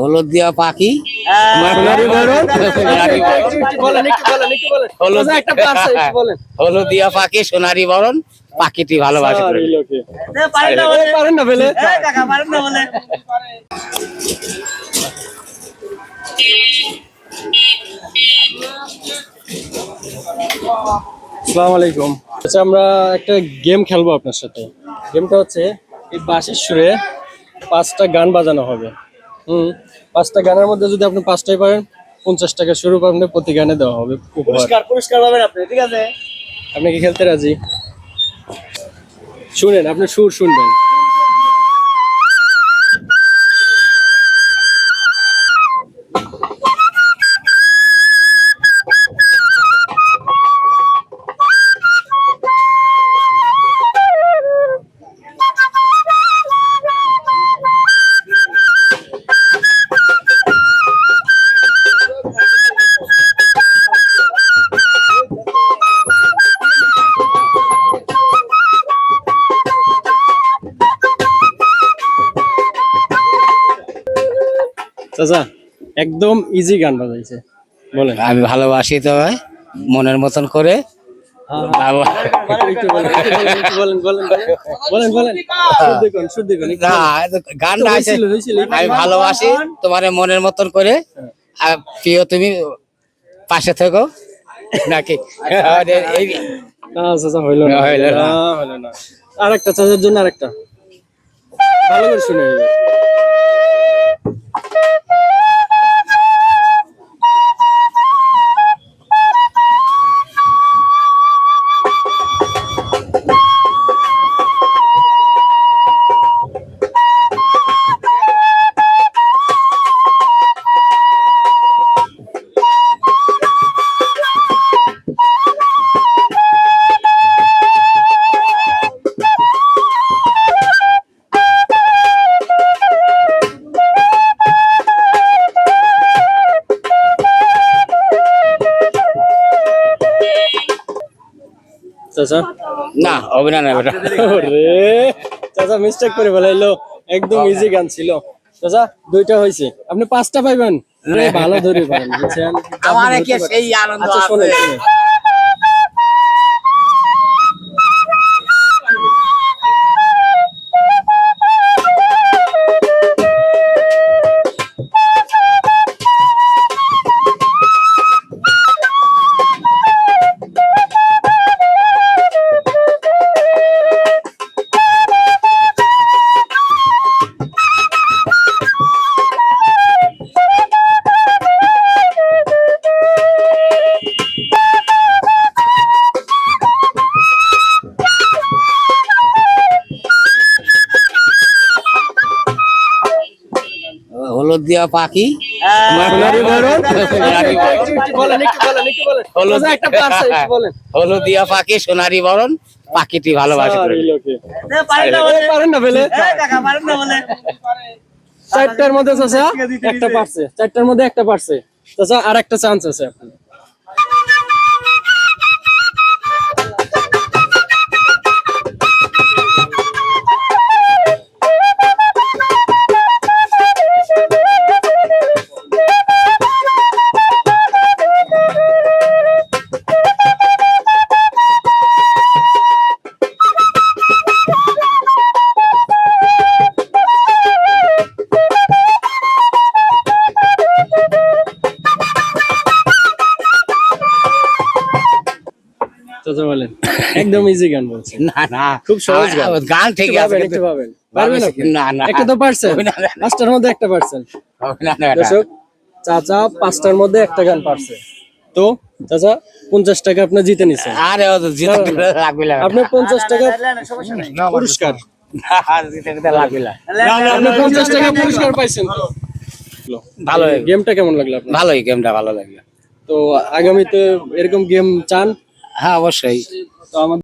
হলুদ দিয়া পাখি। হলুদ দিয়া পাখি, সোনারি বরণ, পাখিটি ভালোবাসে। পারেন আলাইকুম। আচ্ছা আমরা একটা গেম খেলব আপনার সাথে। গেমটা হচ্ছে এই বাঁশির সুরে পাঁচটা গান বাজানো হবে। হুম। পাঁচটা গানের মধ্যে যদি আপনি পাঁচটাই পারেন পঞ্চাশ টাকা শুরু করেন প্রতি গানে দেওয়া হবে পুরস্কার পুরস্কার পাবেন আপনি ঠিক আছে? আপনি কি খেলতে রাজি? শুনেন আপনি সুর শুনবেন। চাচা একদম ইজি গান বাজাইছে। বলেন। আমি ভালোবাসি তো ভাই মনের মতন করে। আমি ভালোবাসি তোমার মনের মতন করে। আর প্রিয় তুমি পাশে থেকো। নাকি? হইল না, হইল না। আরেকটা চাচার জন্য আরেকটা। ভালো করে শুনে চাচা? না অভিনয় না বেটা। রে চাচা মিস্টেক করে ফেলাইলো। একদম ইজি গান ছিল। চাচা দুইটা হয়েছে আপনি পাঁচটা পাইবেন? ভালো ধরে পারেন বুঝছেন? আমার কি সেই আনন্দ আচ্ছা আছে? আরে, পাখি। না পাখি। সোনারি বরণ পাখিটি ভালোবাসে চারটার মধ্যে একটা পারছে চারটার মধ্যে একটা পারছে চাচা আর একটা চান্স আছে আপনার। চাচা বলেন একদম ইজি গান বলছেন না না খুব সহজ গান। গান ঠিক আছে একটু পাবেন পারবেন আপনি? না না একটা তো পারছেন। পাঁচটার মধ্যে একটা পারছেন না, না, না। দর্শক চাচা পাঁচটার মধ্যে একটা গান পারছে তো চাচা পঞ্চাশ টাকা আপনি জিতে নিছেন আরে আপনি পঞ্চাশ টাকা পুরস্কার জিতে জিতে লাগবে না আপনি পঞ্চাশ টাকা পুরস্কার পাইছেন ভালো গেমটা কেমন লাগল ভালোই গেমটা ভালো লাগল তো আগামীতে এরকম গেম চান হ্যাঁ অবশ্যই।